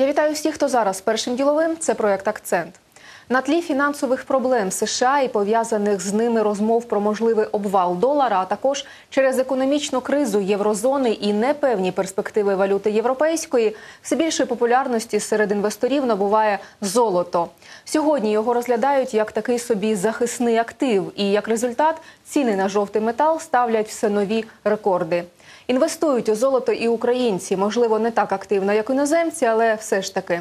Я вітаю всіх, хто зараз першим діловим. Це проект Акцент. На тлі фінансових проблем США і пов'язаних з ними розмов про можливий обвал долара, а також через економічну кризу єврозони і непевні перспективи валюти європейської, все більшої популярності серед інвесторів набуває золото. Сьогодні його розглядають як такий собі захисний актив, і як результат ціни на жовтий метал ставлять все нові рекорди. Інвестують у золото і українці, можливо, не так активно, як іноземці, але все ж таки.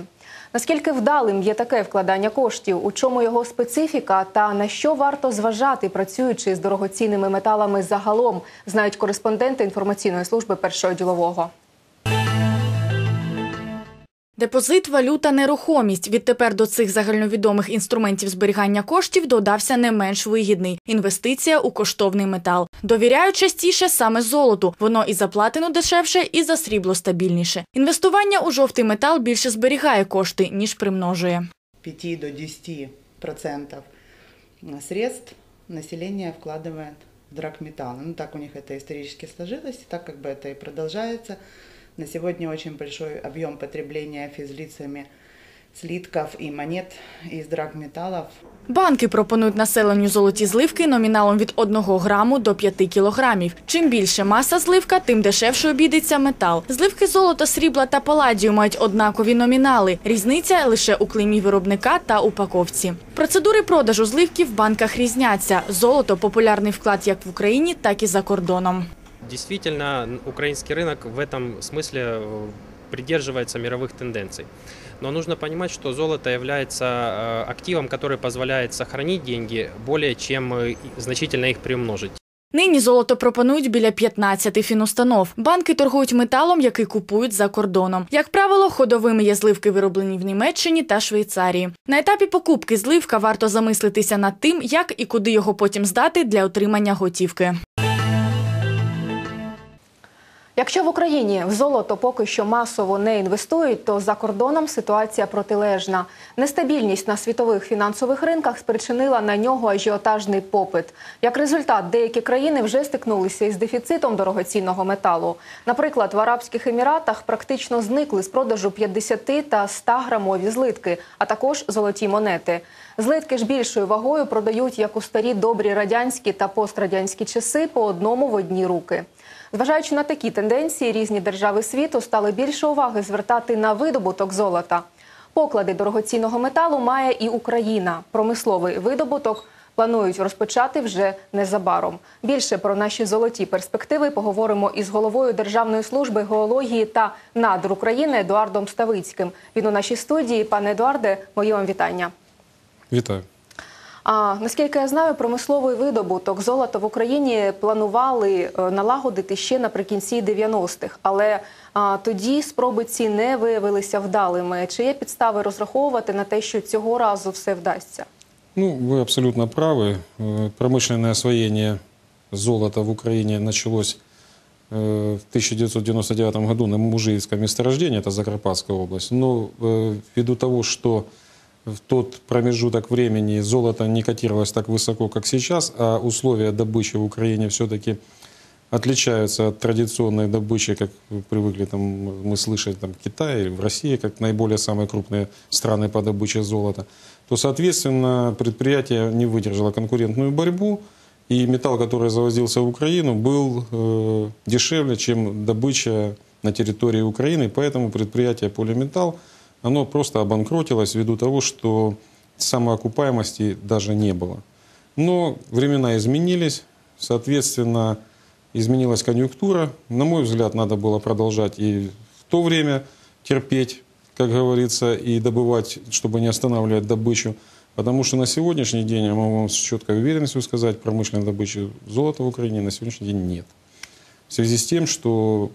Наскільки вдалим є таке вкладання коштів, у чому його специфіка та на що варто зважати, працюючи з дорогоцінними металами загалом, знають кореспонденти інформаційної служби першого ділового. Депозит, валюта, нерухомість. Відтепер до цих загальновідомих інструментів зберігання коштів додався не менш вигідний – інвестиція у коштовний метал. Довіряють частіше саме золоту. Воно і за платину дешевше, і за срібло стабільніше. Інвестування у жовтий метал більше зберігає кошти, ніж примножує. 5 до 10 процентов средств население вкладывает в драгметаллы. Ну, так у них это исторически сложилось, и так как бы это и продолжается. На сегодня очень большой объем потребления физлицами слитков и монет из драгметаллов. Банки пропонують населенню золоті зливки номіналом від 1 граму до 5 кілограмів. Чим більше маса зливка, тим дешевше обійдеться метал. Зливки золота, срібла та паладію мають однакові номінали. Різниця лише у клеймі виробника та упаковці. Процедури продажу зливків в банках різняться. Золото – популярний вклад як в Україні, так і за кордоном. Действительно, украинский рынок в этом смысле э, придерживается мировых тенденций. Но нужно понимать, что золото является э, активом, который позволяет сохранить деньги более чем э, значительно их приумножить. Нині золото пропонують біля 15 фінустанов. Банки торгують металом, який купують за кордоном. Як правило, ходовими є зливки, вироблені в Німеччині та Швейцарії. На етапі покупки зливка варто замислитися над тим, як і куди його потім здати для отримання готівки. Якщо в Україні в золото поки що масово не інвестують, то за кордоном ситуація протилежна. Нестабільність на світових фінансових ринках спричинила на нього ажіотажний попит. Як результат, деякі країни вже стикнулися із дефіцитом дорогоцінного металу. Наприклад, в Арабських Еміратах практично зникли з продажу 50 та 100 грамові злитки, а також золоті монети. Злитки ж більшою вагою продають як у старі добрі радянські та пострадянські часи по одному в одні руки. Зважаючи на такі тенденції, різні держави світу стали більше уваги звертати на видобуток золота. Поклади дорогоцінного металу має і Україна. Промисловий видобуток планують розпочати вже незабаром. Більше про наші золоті перспективи поговоримо із головою Державної служби геології та надр України Едуардом Ставицьким. Він у нашій студії. Пане Едуарде, мої вам вітання. Вітаю. А наскільки я знаю, промисловий видобуток золота в Україні планували е, налагодити ще наприкінці 90-х, але а, тоді спроби ці не виявилися вдалими. Чи є підстави розраховувати на те, що цього разу все вдасться? Ну, вы абсолютно правы. Э, Промышленное освоение золота в Украине началось э, в 1999 году на Мужиевском месторождении, это Закарпатская область. Но э, ввиду того, что в тот промежуток времени золото не котировалось так высоко, как сейчас, а условия добычи в Украине все-таки отличаются от традиционной добычи, как вы привыкли там, мы слышать там, Китай или в России, как наиболее самые крупные страны по добыче золота, то, соответственно, предприятие не выдержало конкурентную борьбу, и металл, который завозился в Украину, был э, дешевле, чем добыча на территории Украины, поэтому предприятие «Полиметалл» оно просто обанкротилось ввиду того, что самоокупаемости даже не было. Но времена изменились, соответственно, изменилась конъюнктура. На мой взгляд, надо было продолжать и в то время терпеть, как говорится, и добывать, чтобы не останавливать добычу. Потому что на сегодняшний день, я могу вам с четкой уверенностью сказать, промышленной добычи золота в Украине на сегодняшний день нет. В связи с тем, что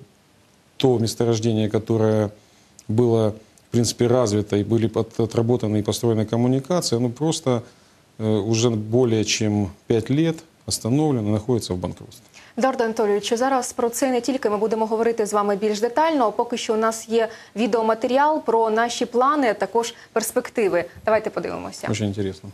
то месторождение, которое было, принципе, развито, и были от- отработаны и построены коммуникации, оно просто э, уже более чем 5 лет остановлено, находится в банкротстве. Едуарdo Анатолійовичу, зараз про це не тільки ми будемо говорити з вами більш детально. Поки що у нас є відеоматеріал про наші плани, а також перспективи. Давайте подивимося. Очень интересно.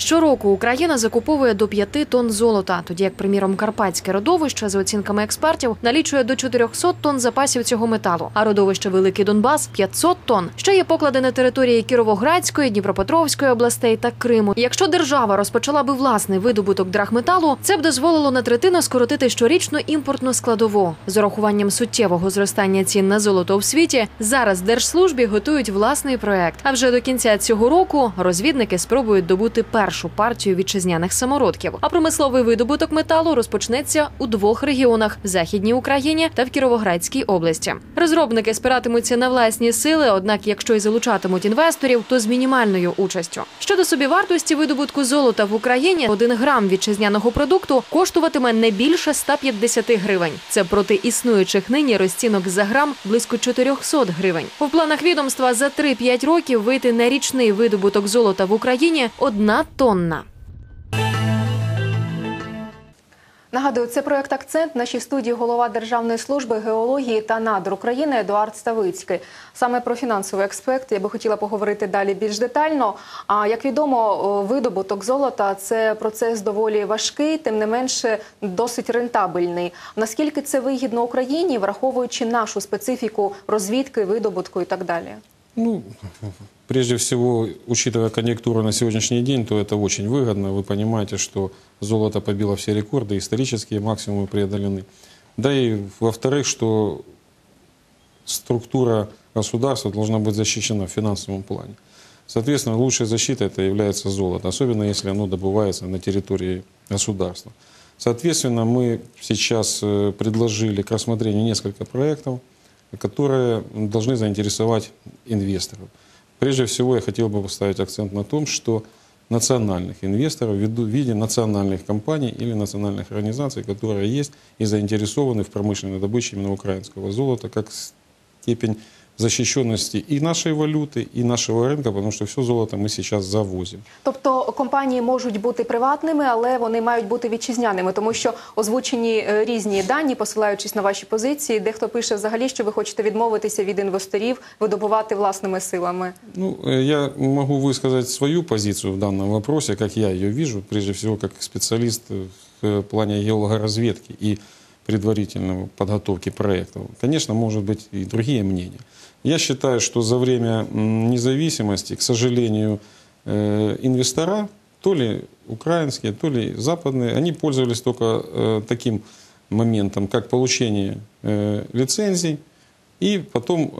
Щороку Україна закуповує до 5 тонн золота, тоді як, приміром, карпатське родовище за оцінками експертів налічує до 400 тонн запасів цього металу. А родовище Великий Донбас 500 тонн. Ще є поклади на території Кіровоградської, Дніпропетровської областей та Криму. Якщо держава розпочала би власний видобуток драгметалу, це б дозволило на третину скоротити щорічну імпортну складову. З урахуванням суттєвого зростання цін на золото в світі зараз держслужбі готують власний проект. А вже до кінця цього року розвідники спробують добути першу партію вітчизняних самородків. А промисловий видобуток металу розпочнеться у двох регіонах: західній Україні та в Кіровоградській області. Розробники спиратимуться на власні сили, однак, якщо й залучатимуть інвесторів, то з мінімальною участю. Щодо собівартості видобутку золота в Україні, один грам вітчизняного продукту коштуватиме не більше 150 гривень. Це проти існуючих нині розцінок за грам близько 400 гривень. У планах відомства за 3-5 років вийти на річний видобуток золота в Україні одна тонна. Нагадую, це проект Акцент. Нашій студії голова Державної служби геології та надр України Едуард Ставицький. Саме про фінансовий аспект я би хотіла поговорити далі більш детально. А як відомо, видобуток золота це процес доволі важкий, тим не менше досить рентабельний. Наскільки це вигідно Україні, враховуючи нашу специфіку розвідки, видобутку і так далі? Ну, прежде всего, учитывая конъюнктуру на сегодняшний день, то это очень выгодно. Вы понимаете, что золото побило все рекорды, исторические максимумы преодолены. Да и, во-вторых, что структура государства должна быть защищена в финансовом плане. Соответственно, лучшей защитой это является золото, особенно если оно добывается на территории государства. Соответственно, мы сейчас э, предложили к рассмотрению несколько проектов, которые должны заинтересовать инвесторов. Прежде всего, я хотел бы поставить акцент на том, что национальных инвесторов ввиду- в виде национальных компаний или национальных организаций, которые есть и заинтересованы в промышленной добыче именно украинского золота, как степень защищенности и нашей валюты, и нашего рынка, потому что все золото мы сейчас завозим. Тобто компанії можуть бути приватними, але вони мають бути вітчизняними, тому що озвучені е, різні дані, посилаючись на ваші позиції. Дехто пише взагалі, що ви хочете відмовитися від інвесторів, видобувати власними силами. Ну, э, я могу высказать свою позицию в данном вопросе, как я ее вижу, прежде всего как специалист в э, плане геологоразведки и предварительной подготовки проектов. Конечно, может быть и другие мнения. Я считаю, что за время независимости, к сожалению, э, инвестора, то ли украинские, то ли западные, они пользовались только э, таким моментом, как получение э, лицензий, и потом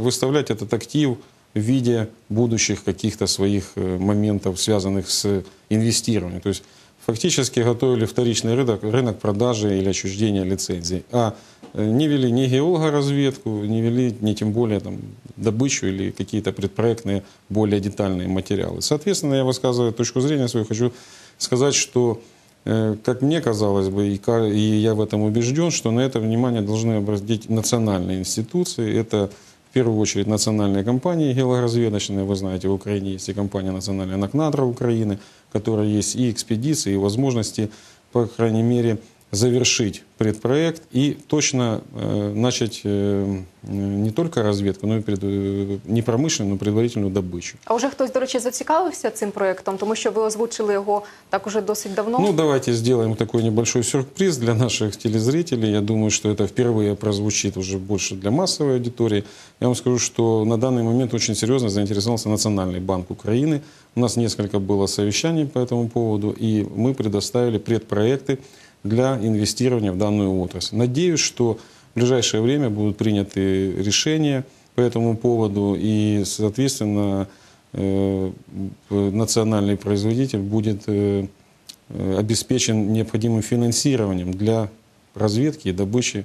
выставлять этот актив в виде будущих каких-то своих моментов, связанных с инвестированием. То есть фактически готовили вторичный рынок, рынок продажи или отчуждения лицензий, а э, не вели ни геологоразведку, не вели ни тем более там, добычу или какие-то предпроектные более детальные материалы. Соответственно, я высказываю точку зрения свою, хочу сказать, что Э, Как мне казалось бы, и я в этом убежден, что на это внимание должны обратить национальные институции. Это в первую очередь национальные компании геологоразведочные. Вы знаете, в Украине есть и компания национальная НАКНАДРА Украины, в которой есть и экспедиции, и возможности, по крайней мере, завершить предпроект и точно э, начать э, не только разведку, но и пред- э, не промышленную, но предварительную добычу. А вже хтось, до речі, зацікавився цим проєктом, тому що ви озвучили його так уже досить давно. Ну, давайте сделаем такой небольшой сюрприз для наших телезрителей. Я думаю, что это впервые прозвучит уже больше для массовой аудитории. Я вам скажу, что на данный момент очень серьезно заинтересовался Национальный банк Украины. У нас несколько было совещаний по этому поводу, и мы предоставили предпроекты для инвестирования в данную отрасль. Надеюсь, что в ближайшее время будут приняты решения по этому поводу, и, соответственно, э, национальный производитель будет э, э, обеспечен необходимым финансированием для разведки и добычи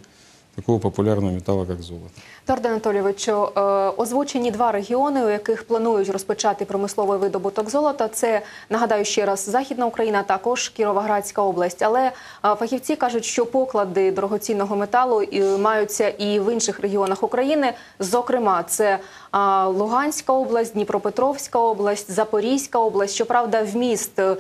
такого популярного металу, как золото. Торде Анатолійовичу, е, озвучені два регіони, у яких планують розпочати промисловий видобуток золота. Це нагадаю ще раз Західна Україна, також Кіровоградська область. Але е, фахівці кажуть, що поклади дорогоцінного металу маються і в інших регіонах України. Зокрема, це Луганська область, Дніпропетровська область, Запорізька область. Щоправда, вміст е,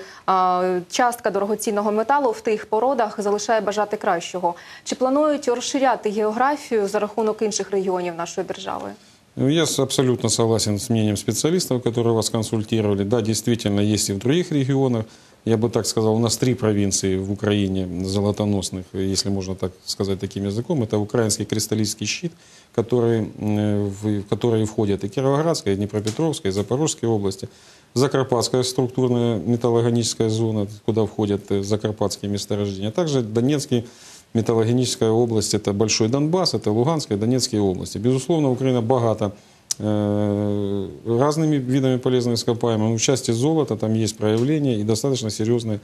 частка дорогоцінного металу в тих породах залишає бажати кращого. Чи планують розширяти географію за рахунок інших регіонів нашої держави? Я с- абсолютно согласен с мнением специалистов, которые вас консультировали. Да, действительно, есть и в других регионах. Я бы так сказал, у нас три провинции в Украине золотоносных, если можно так сказать таким языком. Это украинский кристаллический щит, который, м, в, в который входят и Кировоградская, и Днепропетровская, и Запорожская области. Закарпатская структурная металлогеническая зона, куда входят э, закарпатские месторождения. А также Донецкий металлогеническая область, это Большой Донбасс, это Луганская, Донецкие области. Безусловно, Украина богата э, разными видами полезных ископаемых. Но в части золота там есть проявления и достаточно серьезные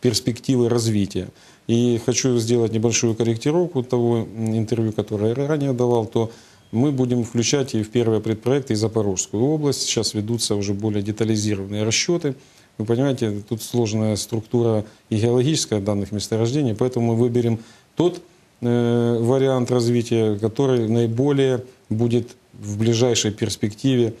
перспективы развития. И хочу сделать небольшую корректировку того м, интервью, которое я ранее давал, то мы будем включать и в первые предпроекты и Запорожскую область. Сейчас ведутся уже более детализированные расчеты. Вы понимаете, тут сложная структура и геологическая данных месторождений, поэтому мы выберем тот э, вариант развития, который наиболее будет в ближайшей перспективе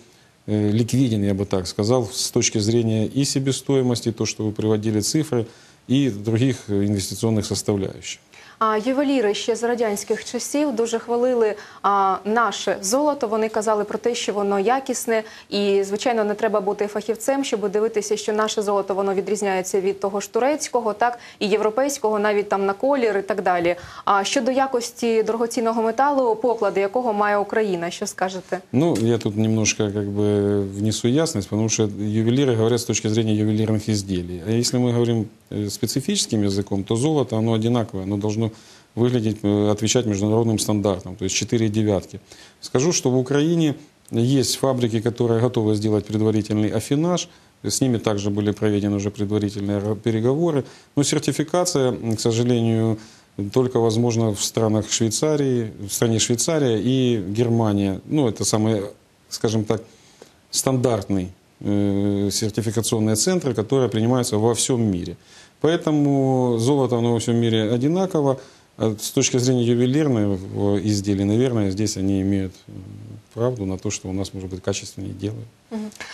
э, ликвиден, я бы так сказал, с точки зрения и себестоимости, то, что вы приводили цифры, и других э, инвестиционных составляющих. А ювеліри ще з радянських часів дуже хвалили а, наше золото. Вони казали про те, що воно якісне, і звичайно не треба бути фахівцем, щоб дивитися, що наше золото воно відрізняється від того ж турецького, так і європейського, навіть там на колір і так далі. А щодо якості дорогоцінного металу, поклади якого має Україна, що скажете? Ну, я тут немножко как бы внесу ясность, потому что ювелиры говорят с точки зрения ювелирных изделий. А если мы говорим э, Специфическим языком, то золото, оно одинаковое, оно должно выглядеть, э, отвечать международным стандартам, то есть 4 девятки. Скажу, что в Украине есть фабрики, которые готовы сделать предварительный афинаж, с ними также были проведены уже предварительные переговоры. Но сертификация, к сожалению, только возможно в странах Швейцарии, в стране Швейцария и Германия. Ну, это самые, скажем так, стандартный э, сертификационные центры, которые принимаются во всем мире. Поэтому золото оно во всем мире одинаково. А с точки зрения ювелирных э, изделий, наверное, здесь они имеют э, правду на то, что у нас, может быть, качественнее делают.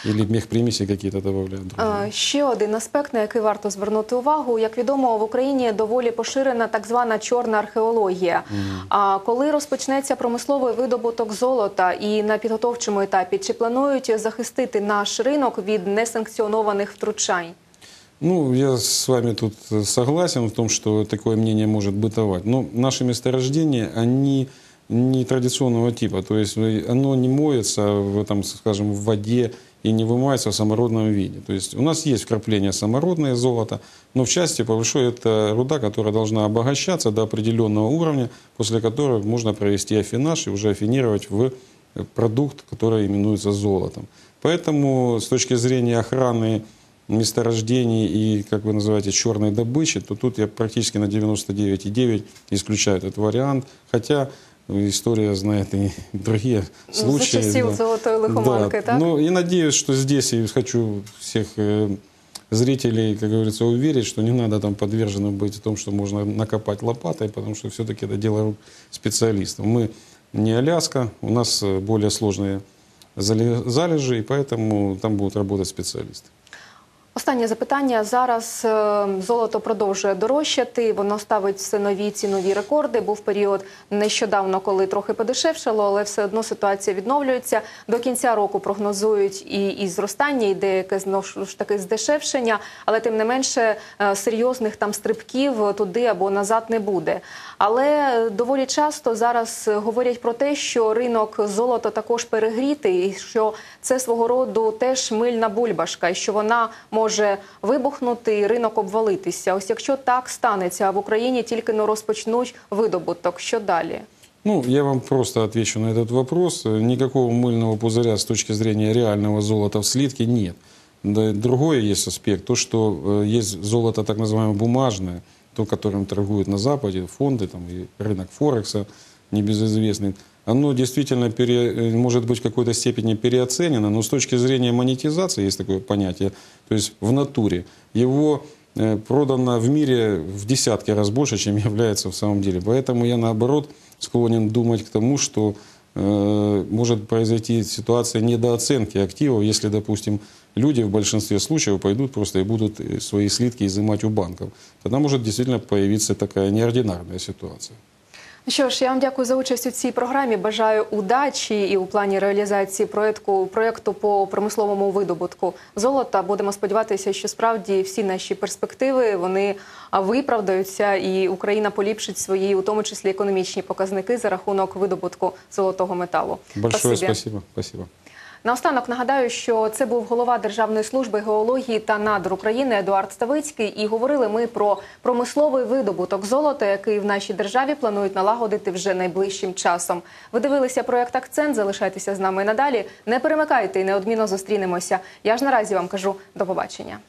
Или мехпримеси какие-то добавляют. другие. Е, Ще один аспект, на який варто звернути увагу. Як відомо, в Україні доволі поширена так звана чорна археологія. А коли розпочнеться промисловий видобуток золота і на підготовчому етапі, чи планують захистити наш ринок від несанкціонованих втручань? Ну, я с вами тут э, согласен в том, что такое мнение может бытовать. Но наши месторождения, они не традиционного типа. То есть э, оно не моется в этом, скажем, в воде и не вымывается в самородном виде. То есть у нас есть вкрапление самородное золота, но в части по это руда, которая должна обогащаться до определенного уровня, после которого можно провести афинаж и уже афинировать в э, продукт, который именуется золотом. Поэтому с точки зрения охраны месторождений и, как вы называете, черной добычи, то тут я практически на 99,9 исключаю этот вариант. Хотя история знает и другие За случаи. часів золотої лихоманки, Да. так? Ну и надеюсь, что здесь и хочу всех э, зрителей, как говорится, уверить, что не надо там подверженным быть в том, что можно накопать лопатой, потому что все-таки это дело рук специалистов. Мы не Аляска, у нас э, более сложные залежи, и поэтому там будут работать специалисты. Останнє запитання. Зараз е, золото продовжує дорожчати, воно ставить все нові цінові рекорди. Був період нещодавно, коли трохи подешевшало, але все одно ситуація відновлюється. До кінця року прогнозують і, і зростання, і деяке знову ж таки здешевшення, але тим не менше е, серйозних там стрибків туди або назад не буде. Але доволі часто зараз говорять про те, що ринок золота також перегрітий, і що це свого роду теж мильна бульбашка, і що вона може вибухнути і ринок обвалитися. Ось якщо так станеться, а в Україні тільки но розпочнуть видобуток, що далі? Ну, я вам просто отвечу на этот вопрос. Э, Никакого мыльного пузыря с точки зрения реального золота в слитке нет. Да, другой есть аспект, то, что э, есть золото так называемое бумажное, то, которым торгуют на Западе, фонды там, и рынок Форекса, небезызвестный. Оно действительно пере- э, может быть в какой-то степени переоценено, но с точки зрения монетизации, есть такое понятие, то есть в натуре, его э, продано в мире в десятки раз больше, чем является в самом деле. Поэтому я, наоборот, склонен думать к тому, что может произойти ситуация недооценки активов, если, допустим, люди в большинстве случаев пойдут просто и будут э, свои слитки изымать у банков. Тогда может действительно появиться такая неординарная ситуация. Що ж, я вам дякую за участь у цій програмі. Бажаю удачі і у плані реалізації проєкту, проєкту по промисловому видобутку золота. Будемо сподіватися, що справді всі наші перспективи вони виправдаються, і Україна поліпшить свої, у тому числі економічні показники за рахунок видобутку золотого металу. Большое спасибо. Спасибо. Наостанок нагадаю, що це був голова Державної служби геології та надр України Едуард Ставицький. І говорили ми про промисловий видобуток золота, який в нашій державі планують налагодити вже найближчим часом. Ви дивилися проект Акцент. Залишайтеся з нами надалі. Не перемикайте і неодмінно зустрінемося. Я ж наразі вам кажу до побачення.